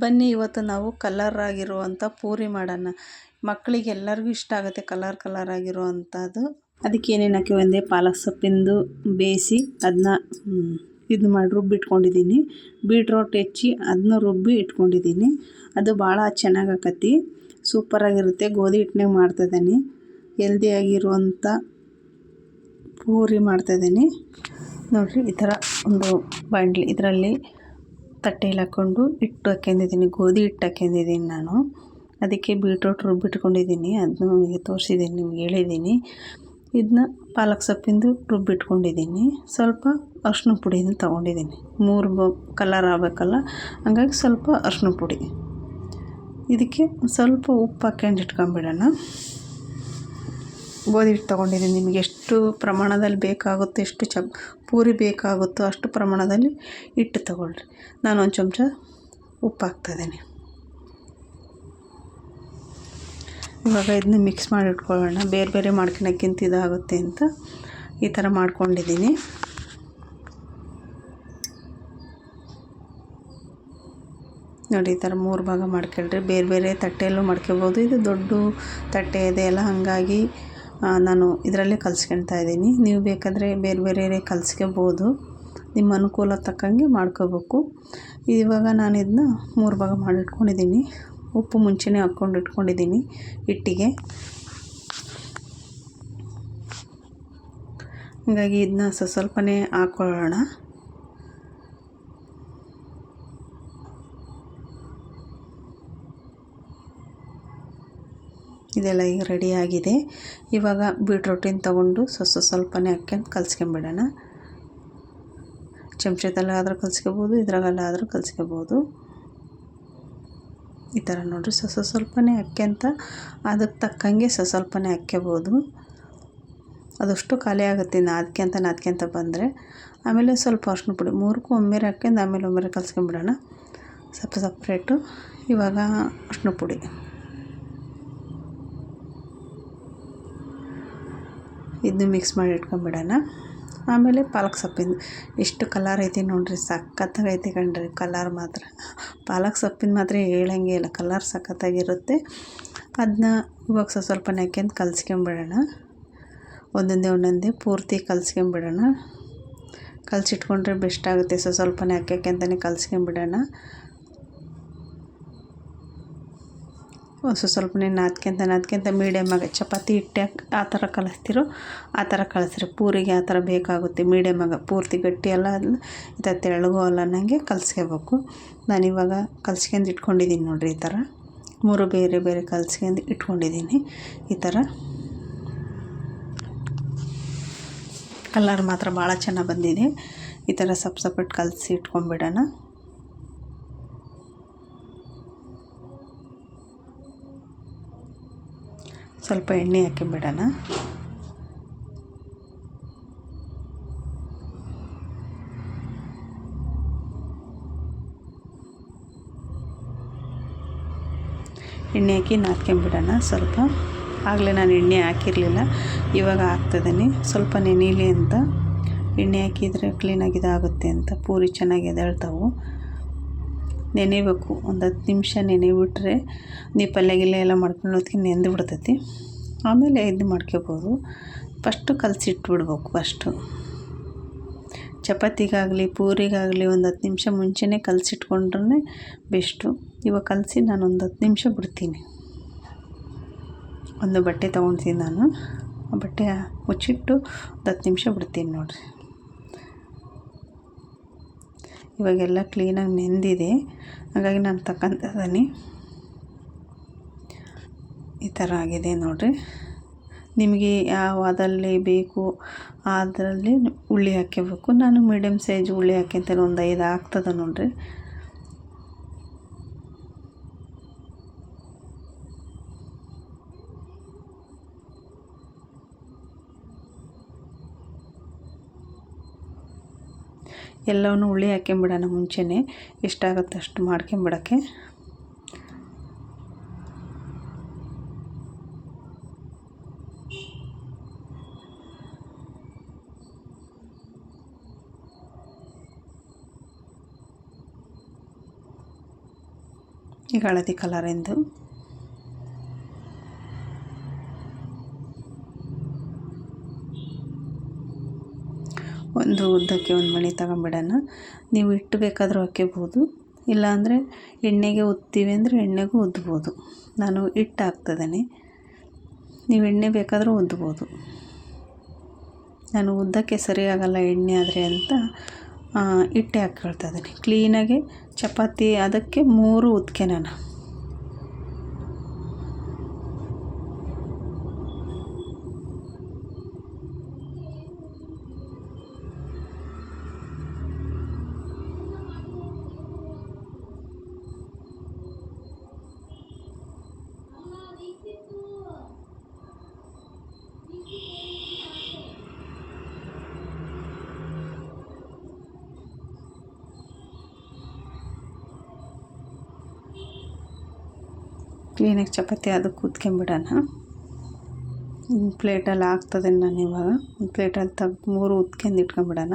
ಬನ್ನಿ, ಇವತ್ತು ನಾವು ಕಲರ್ ಆಗಿರುವಂಥ ಪೂರಿ ಮಾಡೋಣ. ಮಕ್ಕಳಿಗೆ ಎಲ್ಲರಿಗೂ ಇಷ್ಟ ಆಗುತ್ತೆ ಕಲರ್ ಕಲರ್ ಆಗಿರುವಂಥದ್ದು ಅದಕ್ಕೆ ಏನೇನು ಹಾಕಿ ಒಂದೇ ಪಾಲಕ್ ಸೊಪ್ಪಿಂದು ಬೇಯಿಸಿ ಅದನ್ನ ಇದು ಮಾಡಿ ರುಬ್ಬಿಟ್ಕೊಂಡಿದ್ದೀನಿ ಬೀಟ್ರೋಟ್ ಹೆಚ್ಚಿ ಅದನ್ನ ರುಬ್ಬಿ ಇಟ್ಕೊಂಡಿದ್ದೀನಿ. ಅದು ಭಾಳ ಚೆನ್ನಾಗಿ ಆಕತಿ. ಸೂಪರಾಗಿರುತ್ತೆ ಗೋಧಿ ಹಿಟ್ಟಿನಾಗ ಮಾಡ್ತಾಯಿದ್ದೀನಿ ಹೆಲ್ದಿಯಾಗಿರುವಂಥ ಪೂರಿ ಮಾಡ್ತಾಯಿದ್ದೀನಿ ನೋಡಿರಿ, ಈ ಥರ ಒಂದು ಬಾಂಡ್ಲಿ ಇದರಲ್ಲಿ ತಟ್ಟೆಯಲ್ಲಿ ಹಾಕ್ಕೊಂಡು ಹಿಟ್ಟು ಹಾಕ್ಕೊಂಡಿದ್ದೀನಿ ಗೋಧಿ ಹಿಟ್ಟು ಹಾಕ್ಕೊಂಡಿದ್ದೀನಿ ನಾನು. ಅದಕ್ಕೆ ಬೀಟ್ರೂಟ್ ರುಬ್ಬಿಟ್ಕೊಂಡಿದ್ದೀನಿ ಅದನ್ನು ನಿಮಗೆ ತೋರಿಸಿದ್ದೀನಿ, ನಿಮ್ಗೆ ಹೇಳಿದ್ದೀನಿ. ಇದನ್ನ ಪಾಲಕ್ ಸೊಪ್ಪಿಂದು ರುಬ್ಬಿಟ್ಕೊಂಡಿದ್ದೀನಿ ಸ್ವಲ್ಪ ಅರ್ಶಿನ ಪುಡಿನ ತೊಗೊಂಡಿದ್ದೀನಿ. ಮೂರು ಬ ಕಲರ್ ಆಗಬೇಕಲ್ಲ, ಹಂಗಾಗಿ ಸ್ವಲ್ಪ ಅರ್ಶಿನ ಪುಡಿ. ಇದಕ್ಕೆ ಸ್ವಲ್ಪ ಉಪ್ಪು ಹಾಕ್ಕೊಂಡು ಇಟ್ಕೊಂಬಿಡೋಣ. ಗೋಧಿ ಹಿಟ್ಟು ತೊಗೊಂಡಿದ್ದೀನಿ. ನಿಮಗೆ ಎಷ್ಟು ಪ್ರಮಾಣದಲ್ಲಿ ಬೇಕಾಗುತ್ತೋ, ಎಷ್ಟು ಚಪ್ ಪೂರಿ ಬೇಕಾಗುತ್ತೋ ಅಷ್ಟು ಪ್ರಮಾಣದಲ್ಲಿ ಹಿಟ್ಟು ತೊಗೊಳ್ರಿ. ನಾನು ಒಂದು ಚಮಚ ಉಪ್ಪು ಹಾಕ್ತಾಯಿದ್ದೀನಿ ಇವಾಗ ಇದನ್ನ ಮಿಕ್ಸ್ ಮಾಡಿ ಇಟ್ಕೊಳ್ಳೋಣ. ಬೇರೆ ಬೇರೆ ಮಾಡ್ಕೊಳಕ್ಕಿಂತ ಇದಾಗುತ್ತೆ ಅಂತ ಈ ಥರ ಮಾಡ್ಕೊಂಡಿದ್ದೀನಿ. ನೋಡಿ, ಈ ಥರ ಮೂರು ಭಾಗ ಮಾಡ್ಕೊಳ್ರಿ. ಬೇರೆ ಬೇರೆ ತಟ್ಟೆಯಲ್ಲೂ ಮಾಡ್ಕೋಬೋದು ಇದು ದೊಡ್ಡ ತಟ್ಟೆ ಇದೆ. ಎಲ್ಲ ಹಾಗಾಗಿ ನಾನು ಇದರಲ್ಲೇ ಕಲ್ಸ್ಕೊಳ್ತಾ ಇದ್ದೀನಿ. ನೀವು ಬೇಕಾದರೆ ಬೇರೆ ಬೇರೆ ಕಲ್ಸ್ಕೊಬೋದು. ನಿಮ್ಮ ಅನುಕೂಲ ತಕ್ಕಂಗೆ ಮಾಡ್ಕೋಬೇಕು. ಇವಾಗ ನಾನು ಇದನ್ನ ಮೂರು ಭಾಗ ಮಾಡಿಟ್ಕೊಂಡಿದ್ದೀನಿ. ಉಪ್ಪು ಮುಂಚೆನೇ ಹಾಕ್ಕೊಂಡು ಇಟ್ಕೊಂಡಿದ್ದೀನಿ ಹಿಟ್ಟಿಗೆ. ಹಾಗಾಗಿ ಇದನ್ನ ಸ್ವಲ್ಪನೇ ಹಾಕ್ಕೊಳ್ಳೋಣ ಇದೆಲ್ಲ ಈಗ ರೆಡಿಯಾಗಿದೆ ಇವಾಗ ಬೀಟ್ರೂಟಿನ ತೊಗೊಂಡು ಸ್ವಲ್ಪ ಸ್ವಲ್ಪನೇ ಹಾಕ್ಕೊಂಡು ಆದರೂ ಚಮಚದಲ್ಲಾದರೂ ಕಲ್ಸ್ಕೊಬೋದು, ಇದ್ರಾಗಲ್ಲಾದರೂ ಕಲಿಸ್ಕೋಬೋದು. ಈ ಥರ ನೋಡಿರಿ ಸ್ವಲ್ಪ ಸ್ವಲ್ಪನೇ ಹಾಕ್ಯಂತ ಅದಕ್ಕೆ ತಕ್ಕಂಗೆ ಸ್ವಲ್ಪ ಸ್ವಲ್ಪನೇ ಹಾಕ್ಕೋಬೋದು ಅದಷ್ಟು ಖಾಲಿ ಆಗುತ್ತೆ ನಾದ್ಕೊಂತ ನಾದ್ಕೊಂತ ಬಂದರೆ. ಆಮೇಲೆ ಸ್ವಲ್ಪ ಅರ್ಶಿನ ಪುಡಿ, ಮೂರಕ್ಕೂ ಒಮ್ಮೆರೆ ಹಾಕ್ಯಂಡು ಆಮೇಲೆ ಒಮ್ಮೆರೆ ಕಲಿಸ್ಕೊಂಬಿಡೋಣ. ಸ್ವಲ್ಪ ಸಪ್ರೇಟು ಇವಾಗ ಅರ್ಶಿನ ಪುಡಿ. ಇದನ್ನು ಮಿಕ್ಸ್ ಮಾಡಿ ಇಟ್ಕೊಂಬಿಡೋಣ. ಆಮೇಲೆ ಪಾಲಕ್ ಸೊಪ್ಪಿಂದು ಎಷ್ಟು ಕಲರ್ ಐತಿ ನೋಡಿರಿ, ಸಖತ್ತಾಗೈತಿ ಕಣ್ರಿ ಕಲರ್ ಮಾತ್ರ. ಪಾಲಕ್ ಸೊಪ್ಪಿನ ಮಾತ್ರ ಹೇಳಂಗೆ ಇಲ್ಲ ಕಲರ್ ಸಖತ್ತಾಗಿರುತ್ತೆ. ಅದನ್ನ ಇವಾಗ ಸ್ವಲ್ಪ ಸ್ವಲ್ಪ ನೆಕ್ಕೆಂದು ಕಲ್ಸ್ಕೊಂಬಿಡೋಣ. ಒಂದೊಂದೇ ಒಂದೊಂದೇ ಪೂರ್ತಿ ಕಲ್ಸ್ಕೊಂಬಿಡೋಣ. ಕಲಸಿಟ್ಕೊಂಡ್ರೆ ಬೆಸ್ಟ್ ಆಗುತ್ತೆ ಸ್ವಲ್ಪ ಸ್ವಲ್ಪನೇ ಹಾಕ್ಯಕ್ಕಂತಲೇ ಕಲ್ಸ್ಕೊಂಬಿಡೋಣ. ಸ್ವಲ್ಪ ಸ್ವಲ್ಪನೇ ನಾದ್ಕೊಂತ ಮೀಡಿಯಮ್ ಆಗ ಚಪಾತಿ ಹಿಟ್ಟೆ ಆ ಥರ ಕಲಿಸ್ತಿರೋ. ಆ ಥರ ಕಳಿಸ್ರಿ ಪೂರಿಗೆ ಆ ಥರ ಬೇಕಾಗುತ್ತೆ. ಮೀಡಿಯಮ್ ಆಗ ಪೂರ್ತಿ ಗಟ್ಟಿ ಎಲ್ಲ ಈ ಥರ ತೆಳಗು ಅಲ್ಲ ಅನ್ನಂಗೆ ಕಲಿಸ್ಕೋಬೇಕು. ನಾನಿವಾಗ ಕಲ್ಸ್ಕೊಂಡು ಇಟ್ಕೊಂಡಿದ್ದೀನಿ ನೋಡಿರಿ ಈ ಥರ. ಮೂರು ಬೇರೆ ಬೇರೆ ಕಲ್ಸ್ಕೊಂಡು ಇಟ್ಕೊಂಡಿದ್ದೀನಿ ಈ ಥರ. ಕಲರ್ ಮಾತ್ರ ಭಾಳ ಚೆನ್ನಾಗಿ ಬಂದಿದೆ. ಈ ಥರ ಸಪ್ ಸಪ್ರೇಟ್ ಕಲಸಿ ಇಟ್ಕೊಂಡ್ಬಿಡೋಣ. ಸ್ವಲ್ಪ ಎಣ್ಣೆ ಹಾಕಿಬಿಡೋಣ ಎಣ್ಣೆ ಹಾಕಿ ನಾದ್ಕೊಂಬಿಡೋಣ ಸ್ವಲ್ಪ. ಆಗಲೇ ನಾನು ಎಣ್ಣೆ ಹಾಕಿರಲಿಲ್ಲ, ಇವಾಗ ಹಾಕ್ತಿದ್ದೀನಿ ಸ್ವಲ್ಪ ನೆನೀಲಿ ಅಂತ. ಎಣ್ಣೆ ಹಾಕಿದರೆ ಕ್ಲೀನಾಗಿ ಇದಾಗುತ್ತೆ ಅಂತ. ಪೂರಿ ಚೆನ್ನಾಗಿ ಎದ್ದೇಳ್ತಾವೆ ನೆನೆಬೇಕು. ಒಂದು ಹತ್ತು ನಿಮಿಷ ನೆನೆಬಿಟ್ರೆ ನೀವು ಪಲ್ಯ ಗಿಲ್ಯ ಎಲ್ಲ ಮಾಡ್ಕೊಂಡು ಹೊತ್ತಿಗೆ ನೆಂದು ಬಿಡ್ತೈತಿ. ಆಮೇಲೆ ಇದು ಮಾಡ್ಕೋಬೋದು. First ಕಲಸಿಟ್ಬಿಡ್ಬೇಕು first. ಚಪಾತಿಗಾಗಲಿ, ಪೂರಿಗಾಗಲಿ ಒಂದು ಹತ್ತು ನಿಮಿಷ ಮುಂಚೆನೇ ಕಲಸಿಟ್ಕೊಂಡ್ರೆ ಬೆಸ್ಟು. ಇವಾಗ ಕಲಸಿ ನಾನು ಒಂದು ಹತ್ತು ನಿಮಿಷ ಬಿಡ್ತೀನಿ. ಒಂದು ಬಟ್ಟೆ ತೊಗೊಳ್ತೀನಿ ನಾನು. ಆ ಬಟ್ಟೆ ಮುಚ್ಚಿಟ್ಟು ಒಂದು ಹತ್ತು ನಿಮಿಷ ಬಿಡ್ತೀನಿ ನೋಡಿರಿ. ಇವಾಗೆಲ್ಲ ಕ್ಲೀನಾಗಿ ನೆಂದಿದೆ. ಹಾಗಾಗಿ ನಾನು ತಗೊಂಡಿದ್ದೀನಿ ಈ ಥರ ಆಗಿದೆ ನೋಡಿರಿ. ನಿಮಗೆ ಯಾವದಲ್ಲಿ ಬೇಕು, ಅದರಲ್ಲಿ ಉಳ್ಳಿ ಹಾಕ್ಕೋಬೇಕು ನಾನು ಮೀಡಿಯಮ್ ಸೈಜ್ ಉಳ್ಳಿ ಹಾಕ್ಯಂತೇನೆ, ಒಂದು ಐದು ಆಗ್ತದೆ ನೋಡಿರಿ. ಎಲ್ಲವನ್ನೂ ಹುಳಿ ಹಾಕ್ಕೊಂಬಿಡೋಣ ಮುಂಚೆನೇ. ಎಷ್ಟಾಗುತ್ತೆ ಅಷ್ಟು ಮಾಡ್ಕೊಂಬಿಡೋಕ್ಕೆ ಈಗ ಹಳದಿ ಕಲರಿಂದು ಒಂದು ಉದ್ದಕ್ಕೆ ಒಂದು ಮಣಿ ತಗೊಂಬಿಡೋಣ ನೀವು ಹಿಟ್ಟು ಬೇಕಾದರೂ ಹಾಕ್ಕೋಬೋದು ಇಲ್ಲಾಂದರೆ ಎಣ್ಣೆಗೆ ಉತ್ತೀವಿ ಅಂದರೆ ಎಣ್ಣೆಗೂ ಉದ್ಬೋದು. ನಾನು ಹಿಟ್ಟು ಹಾಕ್ತಿದ್ದೀನಿ. ನೀವು ಎಣ್ಣೆ ಬೇಕಾದರೂ ಉದ್ಬೋದು. ನಾನು ಉದ್ದಕ್ಕೆ ಸರಿಯಾಗಲ್ಲ ಎಣ್ಣೆ ಆದರೆ ಅಂತ ಹಿಟ್ಟೆ ಹಾಕ್ಕೊಳ್ತಾ ಇದ್ದೀನಿ. ಕ್ಲೀನಾಗಿ ಚಪಾತಿ ಅದಕ್ಕೆ ಮೂರು ಉದ್ಕೆ ನಾನು. ಕ್ಲೀನಾಗಿ ಚಪಾತಿ ಅದಕ್ಕೆ ಕೂತ್ಕೊಂಬಿಡೋಣ. ಒಂದು ಪ್ಲೇಟಲ್ಲಿ ಆಗ್ತದೆ ನಾನು ಇವಾಗ. ಒಂದು ಪ್ಲೇಟಲ್ಲಿ ತೆಗ್ದು ಮೂರು ಉತ್ಕೊಂಡು ಇಟ್ಕೊಂಬಿಡೋಣ.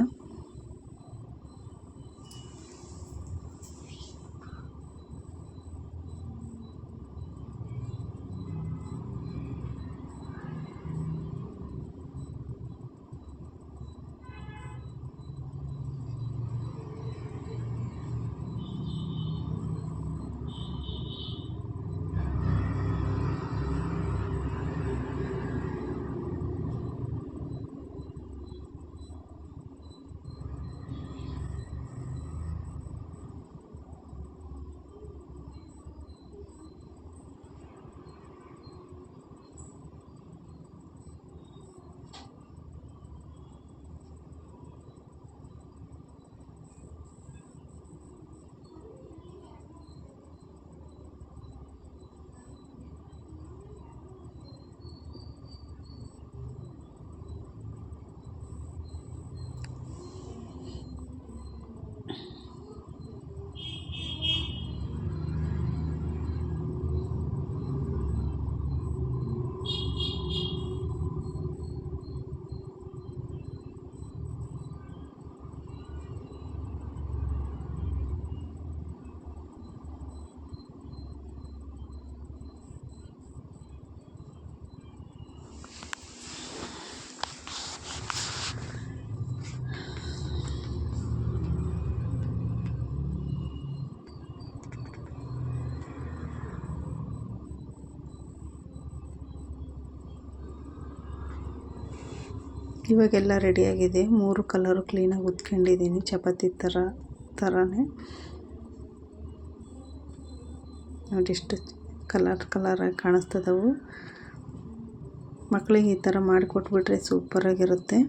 ಇವಾಗೆಲ್ಲ ರೆಡಿಯಾಗಿದೆ. ಮೂರು ಕಲರು ಕ್ಲೀನಾಗಿ ಉತ್ಕೊಂಡಿದ್ದೀನಿ. ಚಪಾತಿ ಥರ ಥರನೇ ನೋಡಿ ಎಷ್ಟು ಕಲರ್ ಕಲರಾಗಿ ಕಾಣಿಸ್ತದವು. ಮಕ್ಕಳಿಗೆ ಈ ಥರ ಮಾಡಿಕೊಟ್ಬಿಟ್ರೆ ಸೂಪರಾಗಿರುತ್ತೆ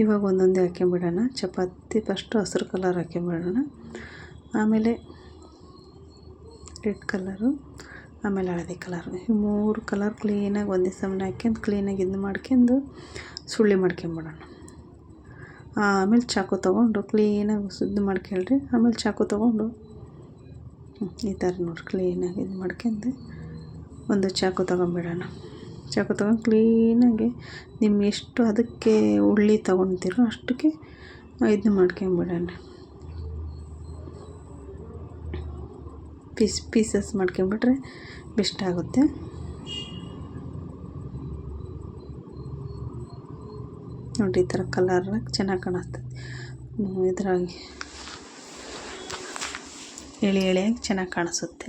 ಇವಾಗ ಒಂದೊಂದೇ ಹಾಕ್ಕೊಂಬಿಡೋಣ ಚಪಾತಿ ಫಸ್ಟು ಹಸಿರು ಕಲರ್ ಹಾಕ್ಕೊಂಬಿಡೋಣ ಆಮೇಲೆ ರೆಡ್ ಕಲರು ಆಮೇಲೆ ಹಳದಿ ಕಲರ್. ಈ ಮೂರು ಕಲರ್ ಕ್ಲೀನಾಗಿ ಒಂದೇ ಸಮನೆ ಹಾಕ್ಯಂದು ಕ್ಲೀನಾಗಿ ಇದು ಮಾಡ್ಕೊಂಡು ಸುಳ್ಳಿ ಮಾಡ್ಕೊಂಬಿಡೋಣ ಆಮೇಲೆ ಚಾಕು ತೊಗೊಂಡು ಕ್ಲೀನಾಗಿ ಸುದ್ದು ಮಾಡ್ಕೊಳ್ರಿ ಆಮೇಲೆ ಚಾಕು ತೊಗೊಂಡು ಈ ಥರ ನೋಡಿರಿ ಕ್ಲೀನಾಗಿ ಇದು ಮಾಡ್ಕೊಂಡು ಒಂದು ಚಾಕು ತೊಗೊಂಬಿಡೋಣ. ಚಾಕು ತೊಗೊಂಡು ಕ್ಲೀನಾಗಿ ನಿಮ್ಗೆ ಎಷ್ಟು ಅದಕ್ಕೆ ಉಳ್ಳಿ ತೊಗೊಳ್ತೀರೋ ಅಷ್ಟಕ್ಕೆ ಇದು ಮಾಡ್ಕೊಂಬಿಡೋಣ ಪೀಸ್ ಪೀಸಸ್ ಮಾಡ್ಕೊಂಬಿಟ್ರೆ ಬೆಸ್ಟ್ ಆಗುತ್ತೆ. ನೋಡಿ ಈ ಥರ ಕಲರ್ ಚೆನ್ನಾಗಿ ಕಾಣಿಸ್ತದೆ ಇದ್ರಾಗಿ ಎಳೆ ಎಳೆಯಾಗಿ ಚೆನ್ನಾಗಿ ಕಾಣಿಸುತ್ತೆ.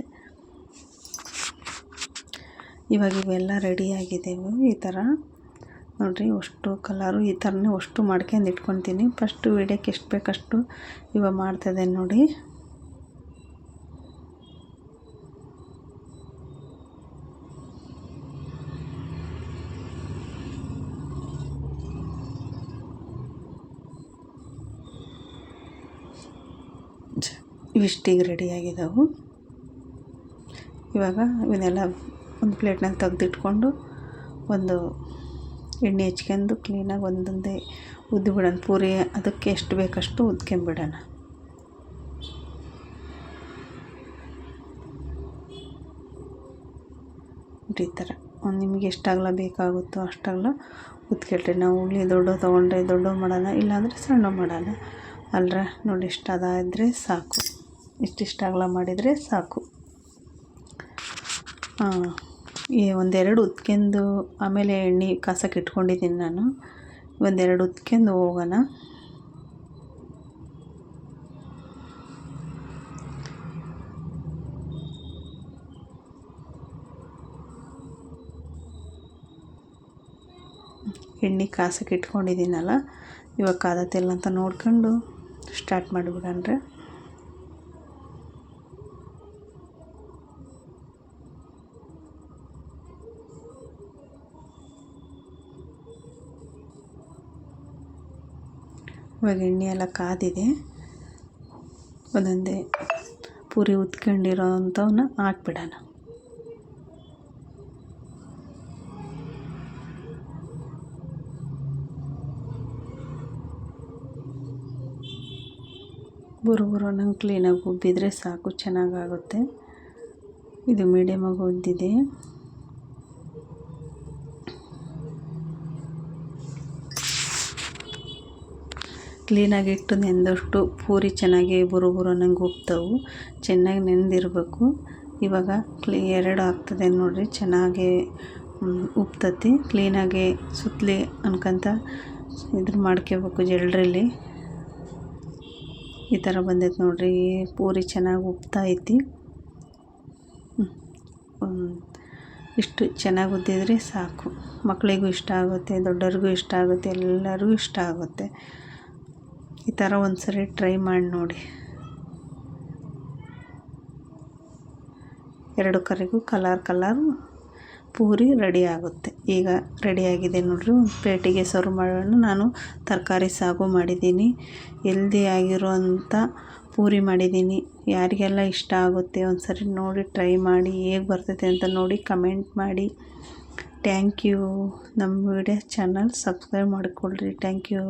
ಇವಾಗ ಇವೆಲ್ಲ ರೆಡಿಯಾಗಿದ್ದೇವೆ ಈ ಥರ. ನೋಡಿರಿ, ಅಷ್ಟು ಕಲರು ಈ ಥರನೇ ಅಷ್ಟು ಮಾಡ್ಕೊಂಡು ಇಟ್ಕೊತೀನಿ. ಫಸ್ಟು ವೀಡಿಯೋಕ್ಕೆ ಎಷ್ಟು ಬೇಕಷ್ಟು ಇವಾಗ ಮಾಡ್ತದೆ ನೋಡಿ. ಇವಿಷ್ಟಿಗೆ ರೆಡಿಯಾಗಿದ್ದಾವೆ ಇವಾಗ ಇವನ್ನೆಲ್ಲ ಒಂದು ಪ್ಲೇಟ್ನಾಗ ತೆಗೆದಿಟ್ಕೊಂಡು ಒಂದು ಎಣ್ಣೆ ಹೆಚ್ಕೊಂಡು ಕ್ಲೀನಾಗಿ ಒಂದೊಂದೇ ಉದ್ದು ಬಿಡೋಣ. ಪೂರಿ ಅದಕ್ಕೆ ಎಷ್ಟು ಬೇಕಷ್ಟು ಉದ್ಕೊಂಬಿಡೋಣ ಈ ಥರ ನಿಮಗೆ ಎಷ್ಟಾಗಲ ಬೇಕಾಗುತ್ತೋ ಅಷ್ಟಾಗಲ ಉದ್ಕೆಟ್ರೆ ನಾವು ಉಳ್ಳಿ ದೊಡ್ಡ ತೊಗೊಂಡ್ರೆ ದೊಡ್ಡ ಮಾಡೋಣ, ಇಲ್ಲಾಂದರೆ ಸಣ್ಣ ಮಾಡೋಣ. ಅಲ್ರ ನೋಡಿ ಇಷ್ಟ ಅದಾದರೆ ಸಾಕು. ಇಷ್ಟಿಷ್ಟ ಅಗಲ ಮಾಡಿದರೆ ಸಾಕು. ಒಂದೆರಡು ಉತ್ಕೆಂದು ಆಮೇಲೆ ಎಣ್ಣೆ ಕಾಸಕ್ಕೆ ಇಟ್ಕೊಂಡಿದ್ದೀನಿ ನಾನು. ಒಂದೆರಡು ಉತ್ಕೆಂದು ಹೋಗೋಣ. ಎಣ್ಣೆ ಕಾಸಕ್ಕೆ ಇಟ್ಕೊಂಡಿದ್ದೀನಲ್ಲ, ಇವಾಗ ಕಾದತ್ತಿಲ್ಲ ಅಂತ ನೋಡ್ಕೊಂಡು ಸ್ಟಾರ್ಟ್ ಮಾಡಿಬಿಡಣ್ರಿ ಇವಾಗ ಎಣ್ಣೆ ಎಲ್ಲ ಕಾದಿದೆ. ಒಂದೊಂದೇ ಪೂರಿ ಉತ್ಕೊಂಡಿರೋ ಅಂಥವನ್ನ ಹಾಕ್ಬಿಡೋಣ. ಬುರು ನಂಗೆ ಕ್ಲೀನಾಗಿ ಉಬ್ಬಿದ್ರೆ ಸಾಕು, ಚೆನ್ನಾಗಾಗುತ್ತೆ. ಇದು ಮೀಡಿಯಮಾಗಿ ಉದ್ದಿದೆ. ಕ್ಲೀನಾಗಿ ಇಟ್ಟು ನೆಂದಷ್ಟು ಪೂರಿ ಚೆನ್ನಾಗಿ ಬುರು ಬುರು ನಂಗೆ ಉಬ್ತವು ಚೆನ್ನಾಗಿ ನೆಂದಿರಬೇಕು. ಇವಾಗ ಕ್ಲೀ ಎರಡು ಆಗ್ತದೆ ನೋಡಿರಿ, ಚೆನ್ನಾಗಿ ಉಬ್ತತಿ ಕ್ಲೀನಾಗಿ ಸುತ್ತಲಿ ಅನ್ಕೊಂತ ಇದ್ರ ಮಾಡ್ಕೋಬೇಕು ಜಲ್ಡ್ರಲ್ಲಿ ಈ ಥರ ಬಂದೈತೆ ನೋಡಿರಿ ಪೂರಿ ಚೆನ್ನಾಗಿ ಉಬ್ತಾ ಐತಿ ಇಷ್ಟು ಚೆನ್ನಾಗಿ ಉದ್ದಿದ್ರೆ ಸಾಕು. ಮಕ್ಕಳಿಗೂ ಇಷ್ಟ ಆಗುತ್ತೆ ದೊಡ್ಡವ್ರಿಗೂ ಇಷ್ಟ ಆಗುತ್ತೆ, ಎಲ್ಲರಿಗೂ ಇಷ್ಟ ಆಗುತ್ತೆ. ಈ ಥರ ಒಂದು ಸರಿ ಟ್ರೈ ಮಾಡಿ ನೋಡಿ. ಎರಡು ಕರಿಗೂ ಕಲರ್ ಕಲರ್ ಪೂರಿ ರೆಡಿ ಆಗುತ್ತೆ. ಈಗ ರೆಡಿಯಾಗಿದೆ ನೋಡಿರಿ. ಒಂದು ಪ್ಲೇಟಿಗೆ ಸರ್ವ್ ಮಾಡೋಣ. ನಾನು ತರಕಾರಿ ಸಾಗು ಮಾಡಿದ್ದೀನಿ. ಎಲ್ದಿ ಆಗಿರುವಂಥ ಪೂರಿ ಮಾಡಿದ್ದೀನಿ. ಯಾರಿಗೆಲ್ಲ ಇಷ್ಟ ಆಗುತ್ತೆ ಒಂದು ಸರಿ ನೋಡಿ ಟ್ರೈ ಮಾಡಿ. ಹೇಗೆ ಬರ್ತೈತೆ ಅಂತ ನೋಡಿ ಕಮೆಂಟ್ ಮಾಡಿ. ಥ್ಯಾಂಕ್ ಯು ನಮ್ಮ ವಿಡಿಯೋ ಚಾನಲ್ ಸಬ್ಸ್ಕ್ರೈಬ್ ಮಾಡಿಕೊಳ್ಳ್ರಿ ಥ್ಯಾಂಕ್ ಯು